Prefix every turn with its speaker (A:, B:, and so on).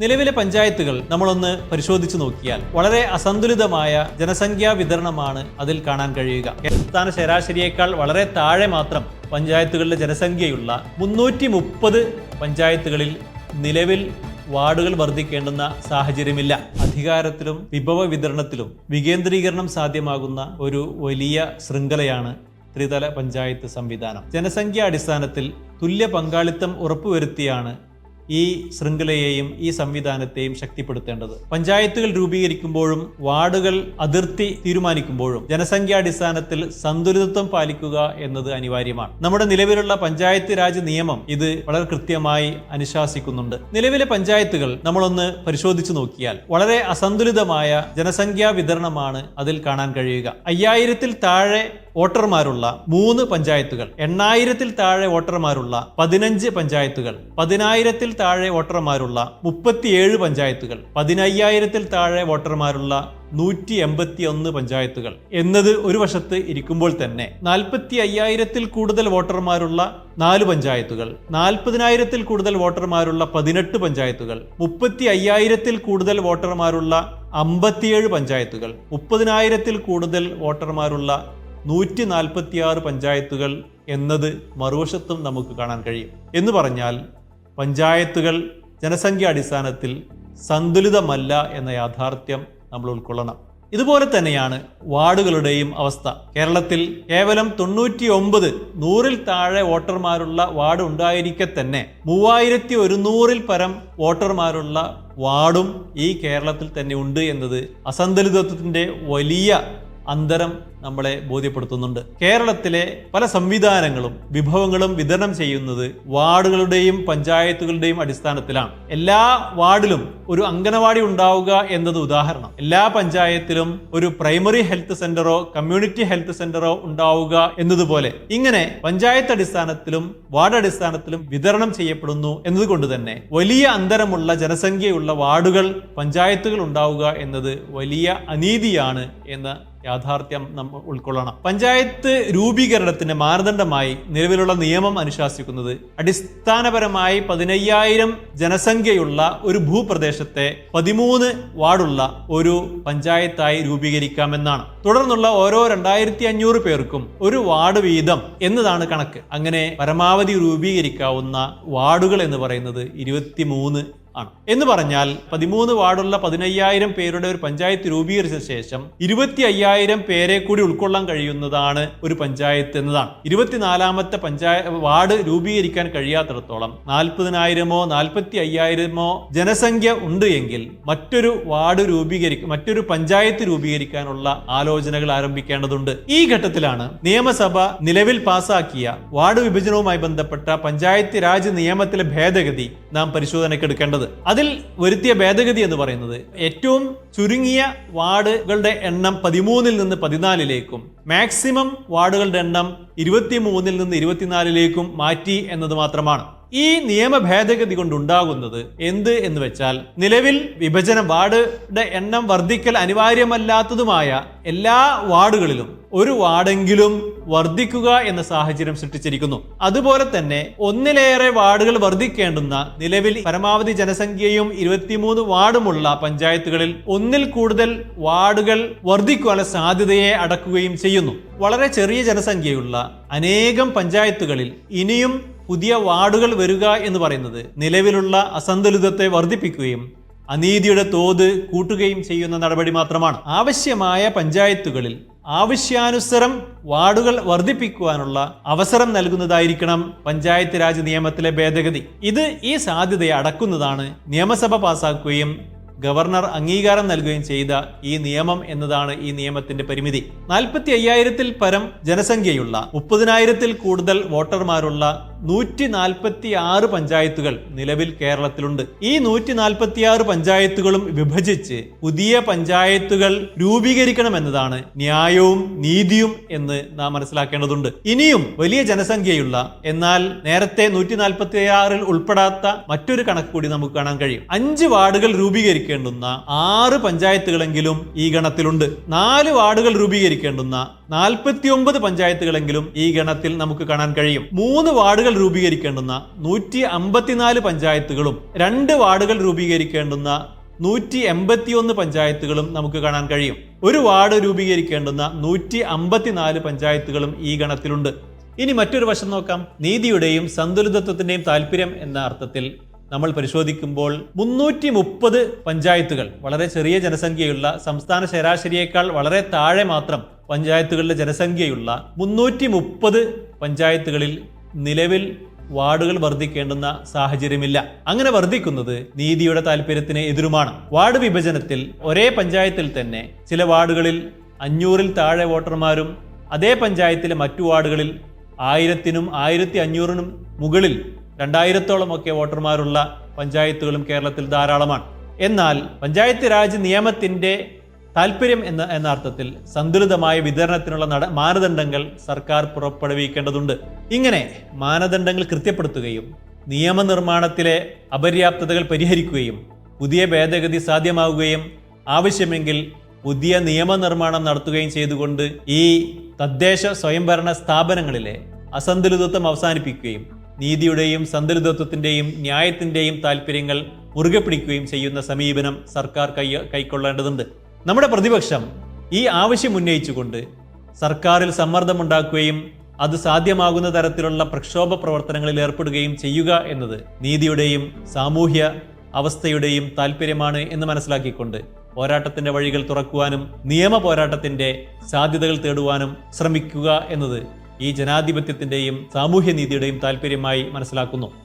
A: നിലവിലെ പഞ്ചായത്തുകൾ നമ്മളൊന്ന് പരിശോധിച്ചു നോക്കിയാൽ വളരെ അസന്തുലിതമായ ജനസംഖ്യാ വിതരണമാണ് അതിൽ കാണാൻ കഴിയുക. സംസ്ഥാന ശരാശരിയേക്കാൾ വളരെ താഴെ മാത്രം പഞ്ചായത്തുകളിലെ ജനസംഖ്യയുള്ള മുന്നൂറ്റി മുപ്പത് പഞ്ചായത്തുകളിൽ നിലവിൽ വാർഡുകൾ വർദ്ധിക്കേണ്ടുന്ന സാഹചര്യമില്ല. അധികാരത്തിലും വിഭവ വിതരണത്തിലും വികേന്ദ്രീകരണം സാധ്യമാകുന്ന ഒരു വലിയ ശൃംഖലയാണ് ത്രിതല പഞ്ചായത്ത് സംവിധാനം. ജനസംഖ്യാ അടിസ്ഥാനത്തിൽ തുല്യ പങ്കാളിത്തം ഉറപ്പുവരുത്തിയാണ് ഈ ശൃംഖലയെയും ഈ സംവിധാനത്തെയും ശക്തിപ്പെടുത്തേണ്ടത്. പഞ്ചായത്തുകൾ രൂപീകരിക്കുമ്പോഴും വാർഡുകൾ അതിർത്തി തീരുമാനിക്കുമ്പോഴും ജനസംഖ്യാടിസ്ഥാനത്തിൽ സന്തുലിതത്വം പാലിക്കുക എന്നത് അനിവാര്യമാണ്. നമ്മുടെ നിലവിലുള്ള പഞ്ചായത്ത് രാജ് നിയമം ഇത് വളരെ കൃത്യമായി അനുശാസിക്കുന്നുണ്ട്. നിലവിലെ പഞ്ചായത്തുകൾ നമ്മളൊന്ന് പരിശോധിച്ചു നോക്കിയാൽ വളരെ അസന്തുലിതമായ ജനസംഖ്യാ വിതരണമാണ് അതിൽ കാണാൻ കഴിയുക. അയ്യായിരത്തിൽ താഴെ വോട്ടർമാരുള്ള മൂന്ന് പഞ്ചായത്തുകൾ. എണ്ണായിരത്തിൽ താഴെ വോട്ടർമാരുള്ള പതിനഞ്ച് പഞ്ചായത്തുകൾ. പതിനായിരത്തിൽ താഴെ വോട്ടർമാരുള്ള മുപ്പത്തിയേഴ് പഞ്ചായത്തുകൾ. പതിനയ്യായിരത്തിൽ താഴെ വോട്ടർമാരുള്ള നൂറ്റി എൺപത്തി ഒന്ന് പഞ്ചായത്തുകൾ. എന്നത് ഒരു വശത്ത് ഇരിക്കുമ്പോൾ തന്നെ നാൽപ്പത്തി അയ്യായിരത്തിൽ കൂടുതൽ വോട്ടർമാരുള്ള നാല് പഞ്ചായത്തുകൾ. നാൽപ്പതിനായിരത്തിൽ കൂടുതൽ വോട്ടർമാരുള്ള പതിനെട്ട് പഞ്ചായത്തുകൾ. മുപ്പത്തി അയ്യായിരത്തിൽ കൂടുതൽ വോട്ടർമാരുള്ള അമ്പത്തിയേഴ് പഞ്ചായത്തുകൾ. മുപ്പതിനായിരത്തിൽ കൂടുതൽ വോട്ടർമാരുള്ള നൂറ്റി നാൽപ്പത്തിയാറ് പഞ്ചായത്തുകൾ എന്നത് മറുവശത്തും നമുക്ക് കാണാൻ കഴിയും. എന്ന് പറഞ്ഞാൽ പഞ്ചായത്തുകൾ ജനസംഖ്യ അടിസ്ഥാനത്തിൽ സന്തുലിതമല്ല എന്ന യാഥാർത്ഥ്യം നമ്മൾ ഉൾക്കൊള്ളണം. ഇതുപോലെ തന്നെയാണ് വാർഡുകളുടെയും അവസ്ഥ. കേരളത്തിൽ കേവലം തൊണ്ണൂറ്റി ഒമ്പത് നൂറിൽ താഴെ വോട്ടർമാരുള്ള വാർഡ് ഉണ്ടായിരിക്കെ തന്നെ മൂവായിരത്തി ഒരുന്നൂറിൽ പരം വോട്ടർമാരുള്ള വാർഡും ഈ കേരളത്തിൽ തന്നെ ഉണ്ട് എന്നത് അസന്തുലിതത്വത്തിന്റെ വലിയ അന്തരം നമ്മളെ ബോധ്യപ്പെടുത്തുന്നുണ്ട്. കേരളത്തിലെ പല സംവിധാനങ്ങളും വിഭവങ്ങളും വിതരണം ചെയ്യുന്നത് വാർഡുകളുടെയും പഞ്ചായത്തുകളുടെയും അടിസ്ഥാനത്തിലാണ്. എല്ലാ വാർഡിലും ഒരു അംഗനവാടി ഉണ്ടാവുക എന്നത് ഉദാഹരണം. എല്ലാ പഞ്ചായത്തിലും ഒരു പ്രൈമറി ഹെൽത്ത് സെന്ററോ കമ്മ്യൂണിറ്റി ഹെൽത്ത് സെന്ററോ ഉണ്ടാവുക എന്നതുപോലെ ഇങ്ങനെ പഞ്ചായത്ത് അടിസ്ഥാനത്തിലും വാർഡ് അടിസ്ഥാനത്തിലും വിതരണം ചെയ്യപ്പെടുന്നു എന്നതുകൊണ്ട് തന്നെ വലിയ അന്തരമുള്ള ജനസംഖ്യയുള്ള വാർഡുകൾ പഞ്ചായത്തുകൾ ഉണ്ടാവുക എന്നത് വലിയ അനീതിയാണ് എന്ന യാഥാർത്ഥ്യം നമ്മൾ ഉൾക്കൊള്ളണം. പഞ്ചായത്ത് രൂപീകരണത്തിന്റെ മാനദണ്ഡമായി നിലവിലുള്ള നിയമം അനുശാസിക്കുന്നത് അടിസ്ഥാനപരമായി പതിനയ്യായിരം ജനസംഖ്യയുള്ള ഒരു ഭൂപ്രദേശത്തെ പതിമൂന്ന് വാർഡുള്ള ഒരു പഞ്ചായത്തായി രൂപീകരിക്കാമെന്നാണ്. തുടർന്നുള്ള ഓരോ രണ്ടായിരത്തി അഞ്ഞൂറ് പേർക്കും ഒരു വാർഡ് വീതം എന്നതാണ് കണക്ക്. അങ്ങനെ പരമാവധി രൂപീകരിക്കാവുന്ന വാർഡുകൾ എന്ന് പറയുന്നത് ഇരുപത്തിമൂന്ന് ആണ്. എന്ന് പറഞ്ഞാൽ പതിമൂന്ന് വാർഡുള്ള പതിനയ്യായിരം പേരുടെ ഒരു പഞ്ചായത്ത് രൂപീകരിച്ച ശേഷം ഇരുപത്തി അയ്യായിരം പേരെ കൂടി ഉൾക്കൊള്ളാൻ കഴിയുന്നതാണ് ഒരു പഞ്ചായത്ത് എന്നതാണ്. ഇരുപത്തിനാലാമത്തെ പഞ്ചായത്ത് വാർഡ് രൂപീകരിക്കാൻ കഴിയാത്തിടത്തോളം നാൽപ്പതിനായിരമോ നാൽപ്പത്തി അയ്യായിരമോ ജനസംഖ്യ ഉണ്ട് എങ്കിൽ മറ്റൊരു വാർഡ് രൂപീകരിക്കും മറ്റൊരു പഞ്ചായത്ത് രൂപീകരിക്കാനുള്ള ആലോചനകൾ ആരംഭിക്കേണ്ടതുണ്ട്. ഈ ഘട്ടത്തിലാണ് നിയമസഭ നിലവിൽ പാസാക്കിയ വാർഡ് വിഭജനവുമായി ബന്ധപ്പെട്ട പഞ്ചായത്ത് രാജ് നിയമത്തിലെ ഭേദഗതി നാം പരിശോധനയ്ക്ക് എടുക്കേണ്ടത് അതിൽ വരുത്തിയ ഭേദഗതി എന്ന് പറയുന്നത് ഏറ്റവും ചുരുങ്ങിയ വാർഡുകളുടെ എണ്ണം പതിമൂന്നിൽ നിന്ന് പതിനാലിലേക്കും മാക്സിമം വാർഡുകളുടെ എണ്ണം ഇരുപത്തിമൂന്നിൽ നിന്ന് ഇരുപത്തിനാലിലേക്കും മാറ്റി എന്നത് മാത്രമാണ്. ഈ നിയമ ഭേദഗതി കൊണ്ടുണ്ടാകുന്നത് എന്ത് എന്ന് വെച്ചാൽ നിലവിൽ വിഭജന വാർഡുടെ എണ്ണം വർദ്ധിക്കൽ അനിവാര്യമല്ലാത്തതുമായ എല്ലാ വാർഡുകളിലും ഒരു വാർഡെങ്കിലും വർദ്ധിക്കുക എന്ന സാഹചര്യം സൃഷ്ടിച്ചിരിക്കുന്നു. അതുപോലെ തന്നെ ഒന്നിലേറെ വാർഡുകൾ വർദ്ധിക്കേണ്ടുന്ന നിലവിൽ പരമാവധി ജനസംഖ്യയും ഇരുപത്തിമൂന്ന് വാർഡുമുള്ള പഞ്ചായത്തുകളിൽ ഒന്നിൽ കൂടുതൽ വാർഡുകൾ വർദ്ധിക്കുവാനുള്ള സാധ്യതയെ അടക്കുകയും ചെയ്യുന്നു. വളരെ ചെറിയ ജനസംഖ്യയുള്ള അനേകം പഞ്ചായത്തുകളിൽ ഇനിയും പുതിയ വാർഡുകൾ വരിക എന്ന് പറയുന്നത് നിലവിലുള്ള അസന്തുലിതത്തെ വർദ്ധിപ്പിക്കുകയും അനീതിയുടെ തോത് കൂട്ടുകയും ചെയ്യുന്ന നടപടി മാത്രമാണ്. ആവശ്യമായ പഞ്ചായത്തുകളിൽ ആവശ്യാനുസരം വാർഡുകൾ വർദ്ധിപ്പിക്കുവാനുള്ള അവസരം നൽകുന്നതായിരിക്കണം പഞ്ചായത്ത് രാജ് നിയമത്തിലെ ഭേദഗതി. ഇത് ഈ സാധ്യതയെ അടക്കുന്നതാണ് നിയമസഭ പാസാക്കുകയും ഗവർണർ അംഗീകാരം നൽകുകയും ചെയ്ത ഈ നിയമം എന്നതാണ് ഈ നിയമത്തിന്റെ പരിമിതി. നാൽപ്പത്തി അയ്യായിരത്തിൽ പരം ജനസംഖ്യയുള്ള മുപ്പതിനായിരത്തിൽ കൂടുതൽ വോട്ടർമാരുള്ള നൂറ്റി നാൽപ്പത്തി ആറ് പഞ്ചായത്തുകൾ നിലവിൽ കേരളത്തിലുണ്ട്. ഈ നൂറ്റി നാൽപ്പത്തി ആറ് പഞ്ചായത്തുകളും വിഭജിച്ച് പുതിയ പഞ്ചായത്തുകൾ രൂപീകരിക്കണമെന്നതാണ് ന്യായവും നീതിയും എന്ന് നാം മനസ്സിലാക്കേണ്ടതുണ്ട്. ഇനിയും വലിയ ജനസംഖ്യയുള്ള എന്നാൽ നേരത്തെ നൂറ്റി നാൽപ്പത്തി ആറിൽ ഉൾപ്പെടാത്ത മറ്റൊരു കണക്ക് കൂടി നമുക്ക് കാണാൻ കഴിയും. അഞ്ച് വാർഡുകൾ രൂപീകരിക്കേണ്ടുന്ന ആറ് പഞ്ചായത്തുകളെങ്കിലും ഈ ഗണത്തിലുണ്ട്. നാല് വാർഡുകൾ രൂപീകരിക്കേണ്ടുന്ന നാൽപ്പത്തിയൊമ്പത് പഞ്ചായത്തുകളെങ്കിലും ഈ ഗണത്തിൽ നമുക്ക് കാണാൻ കഴിയും. മൂന്ന് വാർഡുകൾ രൂപീകരിക്കേണ്ടുന്ന നൂറ്റി അമ്പത്തിനാല് പഞ്ചായത്തുകളും രണ്ട് വാർഡുകൾ രൂപീകരിക്കേണ്ടുന്ന നൂറ്റി എൺപത്തിയൊന്ന് പഞ്ചായത്തുകളും നമുക്ക് കാണാൻ കഴിയും. ഒരു വാർഡ് രൂപീകരിക്കേണ്ടുന്ന നൂറ്റി അമ്പത്തിനാല് പഞ്ചായത്തുകളും ഈ ഗണത്തിലുണ്ട്. ഇനി മറ്റൊരു വശം നോക്കാം. നീതിയുടെയും സന്തുലിതത്വത്തിന്റെയും താല്പര്യം എന്ന അർത്ഥത്തിൽ നമ്മൾ പരിശോധിക്കുമ്പോൾ മുന്നൂറ്റി മുപ്പത് പഞ്ചായത്തുകൾ വളരെ ചെറിയ ജനസംഖ്യയുള്ള സംസ്ഥാന ശരാശരിയേക്കാൾ വളരെ താഴെ മാത്രം പഞ്ചായത്തുകളുടെ ജനസംഖ്യയുള്ള മുന്നൂറ്റി മുപ്പത് പഞ്ചായത്തുകളിൽ നിലവിൽ വാർഡുകൾ വർദ്ധിക്കേണ്ടുന്ന സാഹചര്യമില്ല. അങ്ങനെ വർദ്ധിക്കുന്നത് നീതിയുടെ താല്പര്യത്തിന് എതിരുമാണ്. വാർഡ് വിഭജനത്തിൽ ഒരേ പഞ്ചായത്തിൽ തന്നെ ചില വാർഡുകളിൽ അഞ്ഞൂറിൽ താഴെ വോട്ടർമാരും അതേ പഞ്ചായത്തിലെ മറ്റു വാർഡുകളിൽ ആയിരത്തിനും ആയിരത്തി അഞ്ഞൂറിനും മുകളിൽ രണ്ടായിരത്തോളം ഒക്കെ വോട്ടർമാരുള്ള പഞ്ചായത്തുകളും കേരളത്തിൽ ധാരാളമാണ്. എന്നാൽ പഞ്ചായത്ത് രാജ് നിയമത്തിന്റെ താല്പര്യം എന്ന എന്ന അർത്ഥത്തിൽ സന്തുലിതമായ വിതരണത്തിനുള്ള നട മാനദണ്ഡങ്ങൾ സർക്കാർ പുറപ്പെടുവിക്കേണ്ടതുണ്ട്. ഇങ്ങനെ മാനദണ്ഡങ്ങൾ കൃത്യപ്പെടുത്തുകയും നിയമനിർമ്മാണത്തിലെ അപര്യാപ്തതകൾ പരിഹരിക്കുകയും പുതിയ ഭേദഗതി സാധ്യമാവുകയും ആവശ്യമെങ്കിൽ പുതിയ നിയമനിർമ്മാണം നടത്തുകയും ചെയ്തുകൊണ്ട് ഈ തദ്ദേശ സ്വയംഭരണ സ്ഥാപനങ്ങളിലെ അസന്തുലിതത്വം അവസാനിപ്പിക്കുകയും നീതിയുടെയും സന്തുലിതത്വത്തിന്റെയും ന്യായത്തിന്റെയും താല്പര്യങ്ങൾ മുറുകെ പിടിക്കുകയും ചെയ്യുന്ന സമീപനം സർക്കാർ കൈ കൈക്കൊള്ളേണ്ടതുണ്ട്. നമ്മുടെ പ്രതിപക്ഷം ഈ ആവശ്യം ഉന്നയിച്ചുകൊണ്ട് സർക്കാരിൽ സമ്മർദ്ദമുണ്ടാക്കുകയും അത് സാധ്യമാകുന്ന തരത്തിലുള്ള പ്രക്ഷോഭ പ്രവർത്തനങ്ങളിൽ ഏർപ്പെടുകയും ചെയ്യുക എന്നത് നീതിയുടെയും സാമൂഹ്യ അവസ്ഥയുടെയും താല്പര്യമാണ് എന്ന് മനസ്സിലാക്കിക്കൊണ്ട് പോരാട്ടത്തിന്റെ വഴികൾ തുറക്കുവാനും നിയമ പോരാട്ടത്തിന്റെ സാധ്യതകൾ തേടുവാനും ശ്രമിക്കുക എന്നത് ഈ ജനാധിപത്യത്തിന്റെയും സാമൂഹ്യനീതിയുടെയും താല്പര്യമായി മനസ്സിലാക്കുന്നു.